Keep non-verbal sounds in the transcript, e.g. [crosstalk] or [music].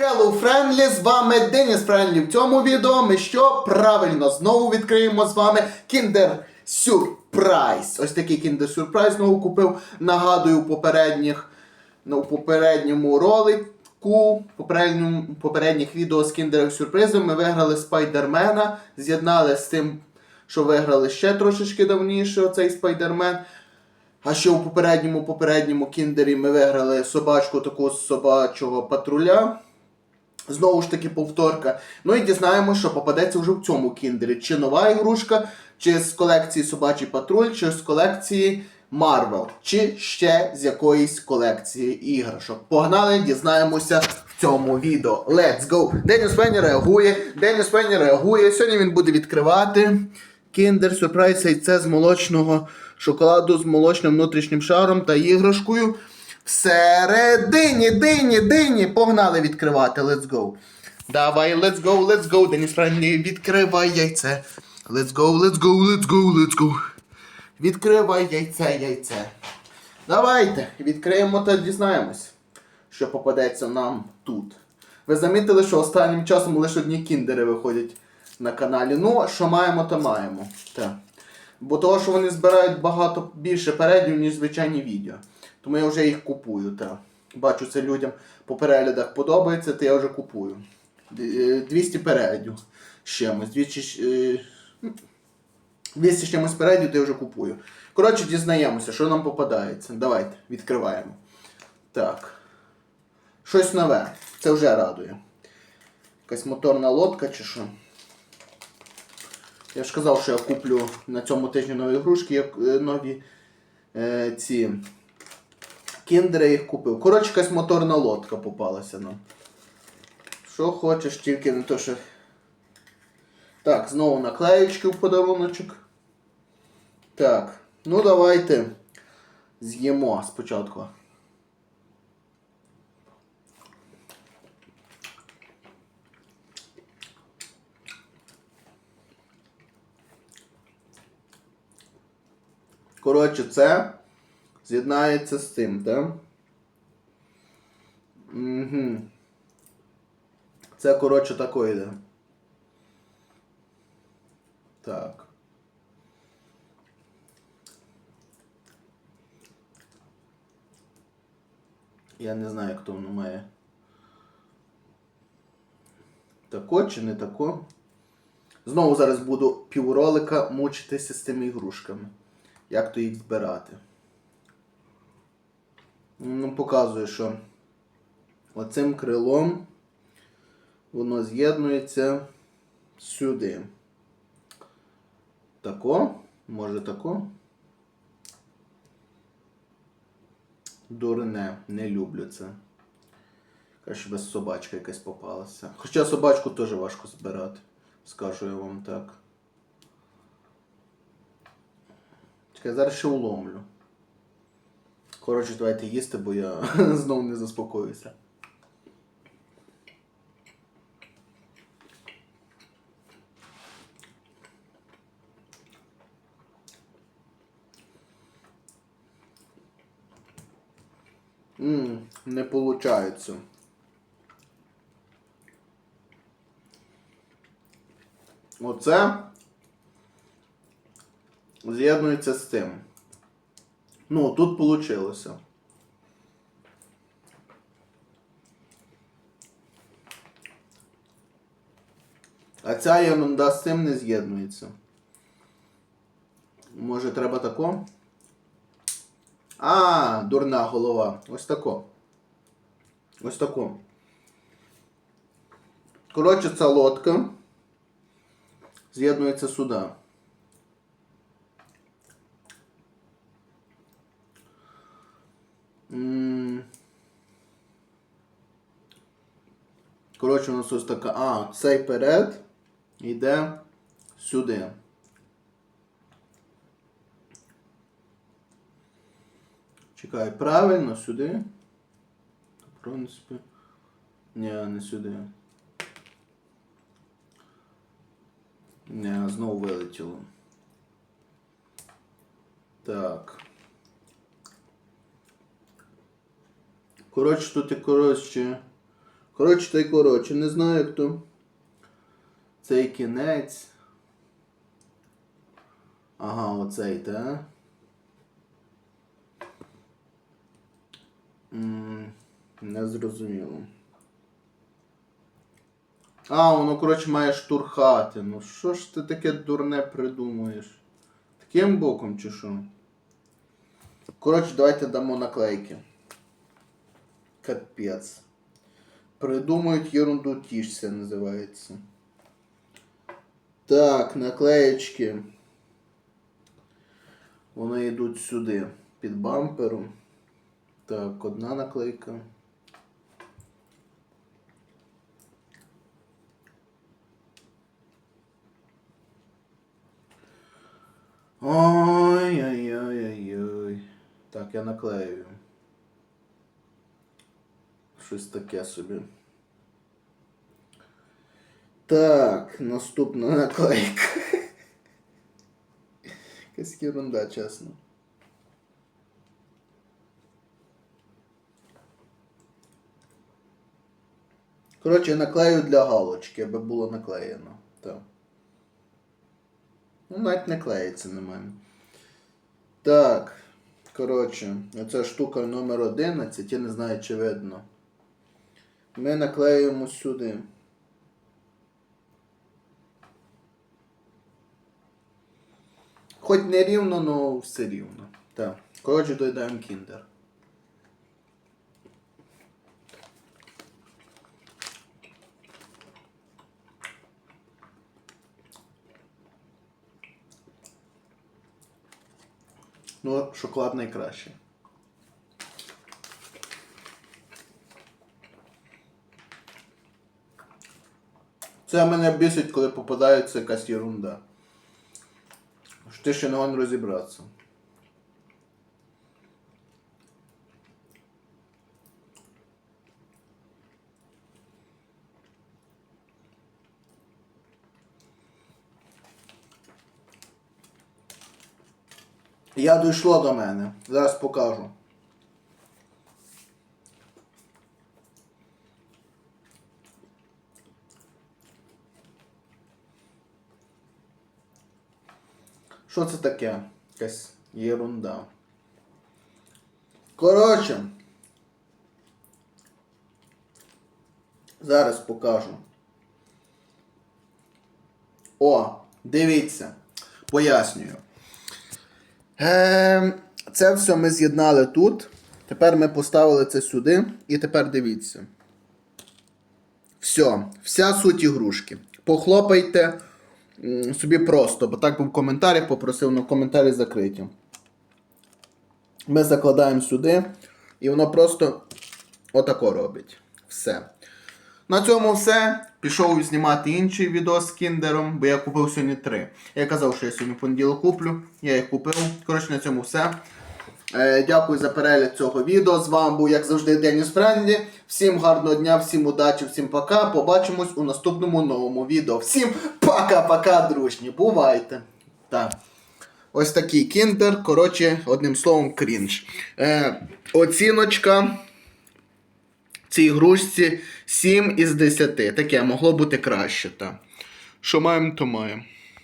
Hello Friendly, з вами Деніс Френлі. В цьому відео ми що? Правильно, знову відкриємо з вами Kinder Surprise. Ось такий Kinder Surprise знову купив. Нагадую, у попередніх, ну, попередньому ролику, попередньому, попередніх відео з Kinder Сюрпризом ми виграли Спайдермена, з'єднали з тим, що виграли ще трошечки давніше оцей Спайдермен. А ще у попередньому попередньому кіндері ми виграли собачку таку собачого патруля. Знову ж таки повторка. Ну і дізнаємося, що попадеться вже в цьому кіндері. Чи нова ігрушка, чи з колекції Собачий патруль, чи з колекції Marvel, чи ще з якоїсь колекції іграшок. Погнали, дізнаємося в цьому відео. Let's go! Деніс Фенні реагує. Деніс Фенні реагує. Сьогодні він буде відкривати. Kinder Surprise яйце з молочного шоколаду з молочним внутрішнім шаром та іграшкою. Всередині, дині, дині. Погнали відкривати. Let's go. Давай, let's go, let's go. Деніс Френлі, відкривай яйце. Let's go, let's go, let's go, let's go. Відкривай яйце, яйце. Давайте, відкриємо та дізнаємось, що попадеться нам тут. Ви замітили, що останнім часом лише одні кіндери виходять на каналі. Ну, що маємо, то маємо. Так. Бо того, що вони збирають багато більше переглядів, ніж звичайні відео. Тому я вже їх купую. Так. Бачу, це людям по переглядах подобається, то я вже купую. Е, 200 переглядів з чимось. 200, е, ну, 200 з чимось переглядів, то я вже купую. Коротше, дізнаємося, що нам попадається. Давайте, відкриваємо. Так. Щось нове. Це вже радує. Якась моторна лодка чи що. Я ж казав, що я куплю на цьому тижні нові ігрушки, е, нові е, ці кіндери їх купив. Коротше, якась моторна лодка попалася нам. Що хочеш, тільки не то, що. Так, знову наклеєчки в подаруночок. Так, ну давайте з'їмо спочатку. Коротше, це з'єднається з цим, так? Угу. Це, коротше, тако йде. Так. Я не знаю, як то воно має. Тако чи не тако? Знову зараз буду півролика мучитися з тими ігрушками. Як то їх збирати. Ну, показує, що оцим крилом воно з'єднується сюди. Тако, може тако. Дурне, не люблю це. Краще без собачка якась попалася. Хоча собачку теж важко збирати, скажу я вам так. Чекай, зараз ще уломлю. Коротше, давайте їсти, бо я [laughs] знову не заспокоюся. Ммм, не получається. Оце з'єднується з тим. Ну, тут получилося. А ця ерунда з цим не з'єднується. Може треба тако? А, дурна голова. Ось тако. Ось тако. Коротше, ця лодка з'єднується сюди. Коротше, у нас ось така. А, цей перед йде сюди. Чекай, правильно сюди. В принципі. Ні, не сюди. Ні, знову вилетіло. Так. Коротше, тут і коротше. Коротше, та й коротше, не знаю, як то. Цей кінець. Ага, оцей, та? Не зрозуміло. А, воно, коротше, має штурхати. Ну що ж ти таке дурне придумуєш? Таким боком чи що? Коротше, давайте дамо наклейки. Капець. Придумують ерунду тішся називається. Так, наклеєчки. Вони йдуть сюди, під бампером. Так, одна наклейка. Ой-ой-ой-ой-ой. Так, я наклею. Щось таке собі. Так, наступна наклейка. [laughs] Якась ерунда, чесно. Коротше, наклею для галочки, аби було наклеєно. Так. Ну, навіть не клеїться на мене. Так. Коротше, оця штука номер 11, я не знаю, чи видно. Ми наклеюємо сюди. Хоч не рівно, але все рівно. Так. Коротше, доїдаємо кіндер. Ну, шоколад найкраще. Це мене бісить, коли попадається якась ерунда. Що ти ще не гон розібратися. Я дійшло до мене. Зараз покажу. Що це таке? Якась єрунда. Коротше. Зараз покажу. О, дивіться. Пояснюю. Е, це все ми з'єднали тут. Тепер ми поставили це сюди. І тепер дивіться. Все, вся суть ігрушки. Похлопайте собі просто, бо так був в коментарях попросив, але коментарі закриті. Ми закладаємо сюди, і воно просто отако робить. Все. На цьому все. Пішов знімати інший відео з кіндером, бо я купив сьогодні три. Я казав, що я сьогодні в понеділок куплю. Я їх купив. Коротше, на цьому все. Е, дякую за перегляд цього відео. З вами був, як завжди, Деніс Френдлі. Всім гарного дня, всім удачі, всім пока. Побачимось у наступному новому відео. Всім пока-пока, дружні. Бувайте. Так. Ось такий кіндер. Коротше, одним словом, крінж. Е, оціночка цій грушці 7 із 10. Таке могло бути краще. Та. Що маємо, то маємо.